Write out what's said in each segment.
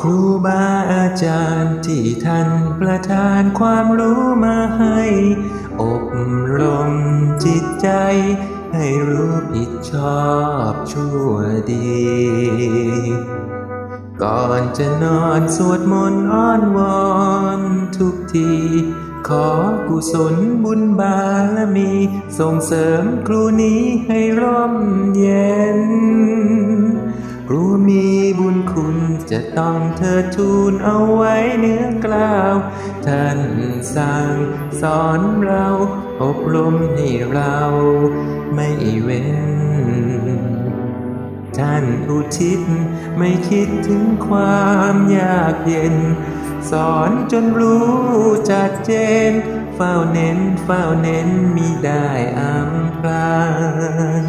ครูบาอาจารย์ที่ท่านประทานความรู้มาให้ อบรมจิตใจ ให้รู้ผิดชอบชั่วดี ก่อนจะนอนสวดมนต์อ้อนวอนทุกที ขอกุศลบุญบารมี ส่งเสริมครูนี้ให้ร่มเย็น ครูมี จะต้องเธอทูลเอาไว้เนื้อกล่าว ท่านสั่งสอนเราอบรมให้เราไม่เว้น ท่านอุทิศไม่คิดถึงความยากเย็น สอนจนรู้จัดเจน เฝ้าเน้นเฝ้าเน้นมีได้อำพราง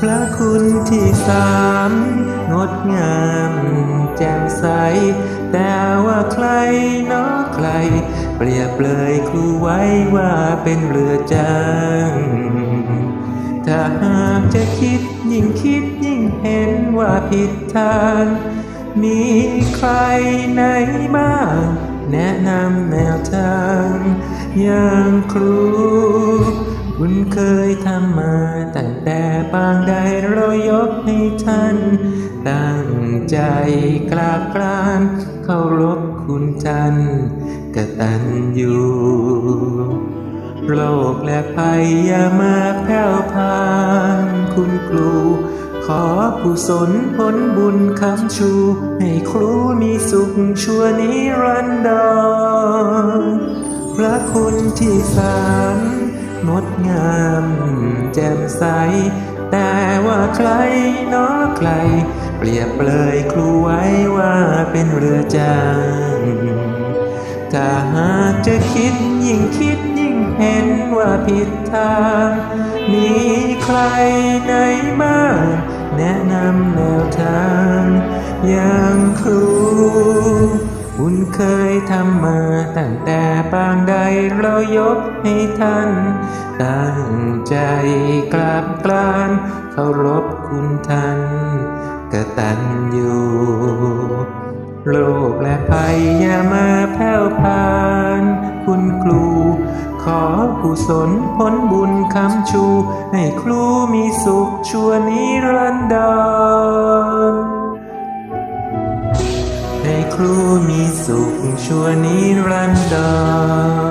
พระคุณที่สามงดงามแจ่ม ใส แต่ว่าใครเนาะใคร เปรียบเลยครูไว้ว่าเป็นเรือจ้างถ้าหากจะคิดยิ่งคิดยิ่งเห็นว่าผิดทาง มีใครไหนบ้าง แนะนำแนวทางอย่างครู คุณเคยทำมาตั้งแต่ปางใดเรายกให้ท่าน ตั้งใจกราบกรานเคารพคุณท่านกตัญญูโรคและภัยอย่ามาแผ่วพานคุณครู ขอกุศลผลบุญคำชู ให้ครูมีสุขชั่วนิรันดรพระคุณที่สาม งามแจ่มใส แต่ว่าใครนาะใคร เปรียบเลยครูไว้ว่าเป็นเรือจางถ้าหากจะคิดยิ่งคิดยิ่งเห็นว่าผิดทาง มีใครไหนบ้างแนะนำแนวทางอย่างครู คุณเคยทำมาตั้งแต่ปางใดเรายกให้ท่าน ตั้งใจกราบกรานเคารพคุณท่านกตัญญูโรคและภัยอย่ามาแผ่วพาน คุณครู ขอกุศลผลบุญคำชู ให้ครูมีสุขชั่วนิรันดรให้ครูมี Yeshua Nirvanda.